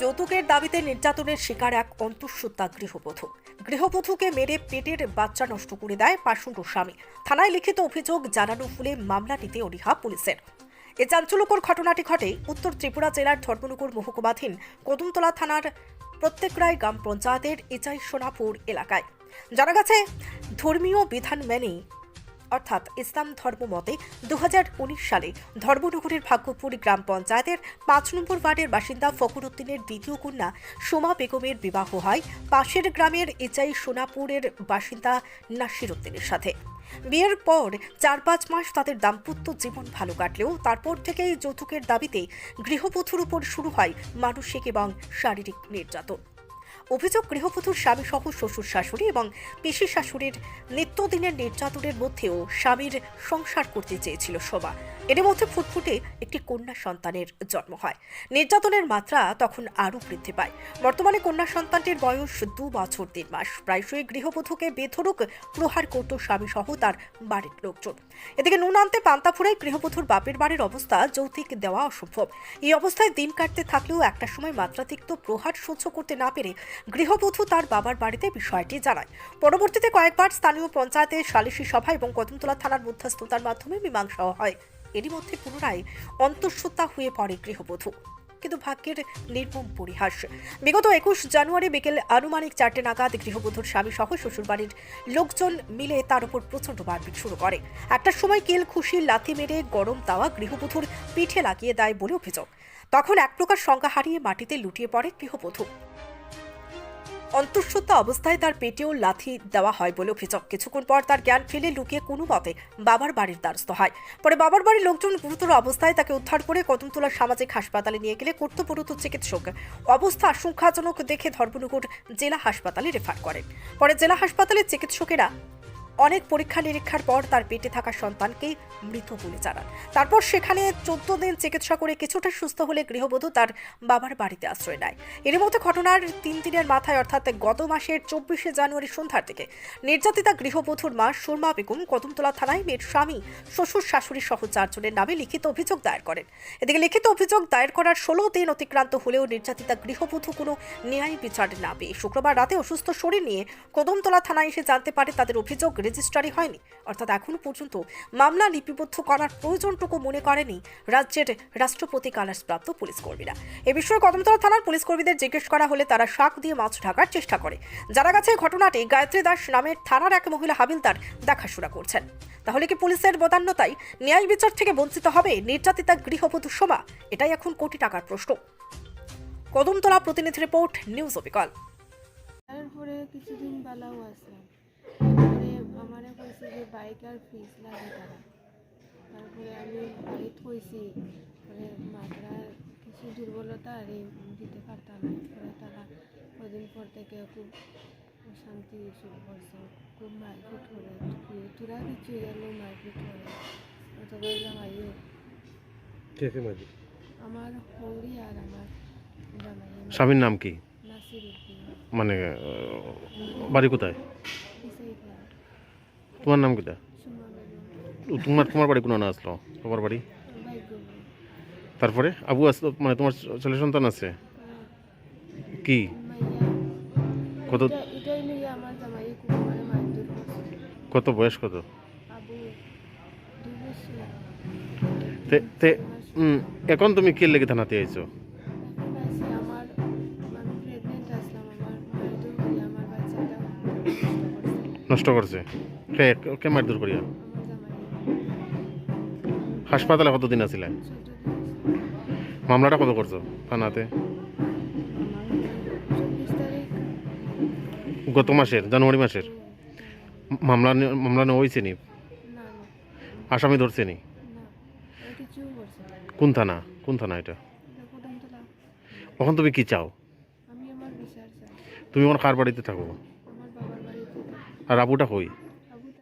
যৌতুকের দাবিতে নির্যাতনের শিকার এক অন্তঃসত্ত্বা গৃহবধূ। গৃহবধূকে মেরে পেটের বাচ্চা নষ্ট করে দেয় পাশুন্ড স্বামী। থানায় লিখিত অভিযোগ জানানো হলে মামলা নিতে পুলিশের। এ চাঞ্চল্যকর ঘটনাটি ঘটে উত্তর ত্রিপুরা জেলার ধর্মনগর মহকুমাধীন কদমতলা থানার প্রত্যেকরায় গ্রাম পঞ্চায়েতের ইচাই সোনাপুর এলাকায়। জানা গেছে, ধর্মীয় বিধান মেনেই অর্থাৎ ইসলাম ধর্ম মতে দু হাজার উনিশ সালে ধর্মনগরের ভাগ্যপুর গ্রাম পঞ্চায়েতের পাঁচ নম্বর ওয়ার্ডের বাসিন্দা ফখরুদ্দিনের দ্বিতীয় কন্যা সোমা বেগমের বিবাহ হয় পাশের গ্রামের ইচাই সোনাপুরের বাসিন্দা নাসির উদ্দিনের সাথে। বিয়ের পর চার পাঁচ মাস তাদের দাম্পত্য জীবন ভালো কাটলেও তারপর থেকেই যৌতুকের দাবিতে গৃহবধূর উপর শুরু হয় মানসিক এবং শারীরিক নির্যাতন। অভিযোগ গৃহবধূর স্বামী সহ শ্বশুর শাশুড়ি এবং পিসি শাশুড়ির নিত্যদিনের নির্যাতনের মধ্যেও স্বামীর সংসার করতে চেয়েছিল শোভা। এর মধ্যে ফুটফুটে একটি কন্যা সন্তানের জন্ম হয়। নির্যাতনের মাত্রা তখন আরও বৃদ্ধি পায়। বর্তমানে কন্যা সন্তানটির বয়স দু বছর তিন মাস। প্রায়শই গৃহবধূকে বেধরক প্রহার করত স্বামী সহ তার বাড়ির লোকজন। এদিকে নুন আনতে পান্তা ফুরায় গৃহবধূর বাপের বাড়ির অবস্থা যৌতুক দেওয়া অসম্ভব। এই অবস্থায় দিন কাটতে থাকলেও একটা সময় মাত্রাতিরিক্ত প্রহার সহ্য করতে না পেরে গৃহবধূ তার বাবার বাড়িতে বিষয়টি জানায়। পরবর্তীতে কয়েকবার স্থানীয় পঞ্চায়েতের সালিশি সভা এবং কদমতলা থানার মধ্যস্থতার মাধ্যমে মীমাংসা হয়। এরই মধ্যে পুনরায় অন্তঃসত্ত্বা হয়ে পড়ে গৃহবধূ। কিন্তু ভাগ্যের নির্মম পরিহাস। বিগত একুশ জানুয়ারি বিকেল আনুমানিক চারটে নাগাদ গৃহবধূর স্বামী সহ শ্বশুরবাড়ির লোকজন মিলে তার উপর প্রচণ্ড মারপিট শুরু করে। একটার সময় কেল খুশি লাথি মেরে গরম তাওয়া গৃহবধূর পিঠে লাগিয়ে দেয় বলে অভিযোগ। তখন এক প্রকার সংজ্ঞা হারিয়ে মাটিতে লুটিয়ে পড়ে গৃহবধূ। অন্তঃসত্ত্বা অবস্থায় তার পেটেও লাথি দেওয়া হয় বলে অভিযোগ। কিছুক্ষণ পর তার জ্ঞান ফেলে লুকিয়ে কোনো মতে বাবার বাড়ির দ্বারস্থ হয়। পরে বাবার বাড়ির লোকজন গুরুতর অবস্থায় তাকে উদ্ধার করে কদমতলা সামাজিক হাসপাতালে নিয়ে গেলে কর্তব্যরত চিকিৎসক অবস্থা আশঙ্কাজনক দেখে ধর্মনগর জেলা হাসপাতালে রেফার করেন। পরে জেলা হাসপাতালের চিকিৎসকেরা অনেক পরীক্ষা নিরীক্ষার পর তার পেটে থাকা সন্তানকে মৃত বলে জানান। তারপর সেখানে চোদ্দ দিন চিকিৎসা করে কিছুটা সুস্থ হলে গৃহবধূ তার বাবার বাড়িতে আশ্রয় নেয়। এর মধ্যে ঘটনার তিন দিনের মাথায় অর্থাৎ গত মাসের চব্বিশে জানুয়ারি সন্ধ্যার দিকে নির্যাতিতা গৃহবধূর মা সুরমা বেগম কদমতলা থানায় মেয়ের স্বামী, শ্বশুর শাশুড়ি সহ চারজনের নামে লিখিত অভিযোগ দায়ের করেন। এদিকে লিখিত অভিযোগ দায়ের করার ষোলো দিন অতিক্রান্ত হলেও নির্যাতিতা গৃহবধূ কোনো ন্যায় বিচার না পেয়ে শুক্রবার রাতে অসুস্থ শরীর নিয়ে কদমতলা থানায় এসে জানতে পারে তাদের অভিযোগ রেজিস্ট্রারি হয়নি। অর্থাৎ এখনও পর্যন্ত মামলা লিপিবদ্ধ করার প্রয়োজনটুকু মনে করেনি রাজ্যের রাষ্ট্রপতি কালার্সপ্রাপ্ত পুলিশ কর্মীরা। এ বিষয়ে কদমতলা থানার পুলিশ কর্মীদের জিজ্ঞেস করা হলে তারা শাক দিয়ে মাছ ঢাকার চেষ্টা করে। জানা গেছে ঘটনাটি গায়ত্রী দাস নামের থানার এক মহিলা হাবিলদার দেখাশোনা করছেন। তাহলে কি পুলিশের বদান্যতায় ন্যায় বিচার থেকে বঞ্চিত হবে নির্যাতিতা গৃহবধূ সোমা? এটাই এখন কোটি টাকার প্রশ্ন। কদমতলা প্রতিনিধি রিপোর্ট, নিউজ অবিকল। তারপরে কিছুদিন বালাও আসলাম তারপরে আমারে কইছে যে বাইক আর ফিস লাগে তারা। তারপরে আমি বাড়িতে কইছি পরে মাত্রার কিছু দুর্বলতা আর দিতে পারতাম না। পরে তারা কদিন পর থেকে খুব শান্তি শুরু করছে খুব মারপিট করে তোরা কিছু গেল মারপিট করে। জামাইও আমার হৌরি আর আমার জামাই। স্বামীর নাম কি? নাসির মানে বাড়ি কোথায়? তোমার নাম কিটা তোমার তোমার বাড়ি কোনো না আসলো? তোমার বাড়ি? তারপরে আবু আসলো মানে তোমার ছেলে সন্তান আছে? কি? কত কত বয়স কত? তে এখন তুমি কে লেগে থানাতে আইছো? নষ্ট করছে? কে কে মারধর করিয়া। হাসপাতালে কতদিন আছিলে? মামলাটা কত করছ থানাতে? গত মাসের, জানুয়ারি মাসের? মামলা মামলা নেওয়া হয়েছে নি? আসামি ধরছে নি? কোন থানা? কোন থানা এটা? এখন তুমি কি চাও? তুমি এখন কার বাড়িতে থাকো? আর আবুটা কই?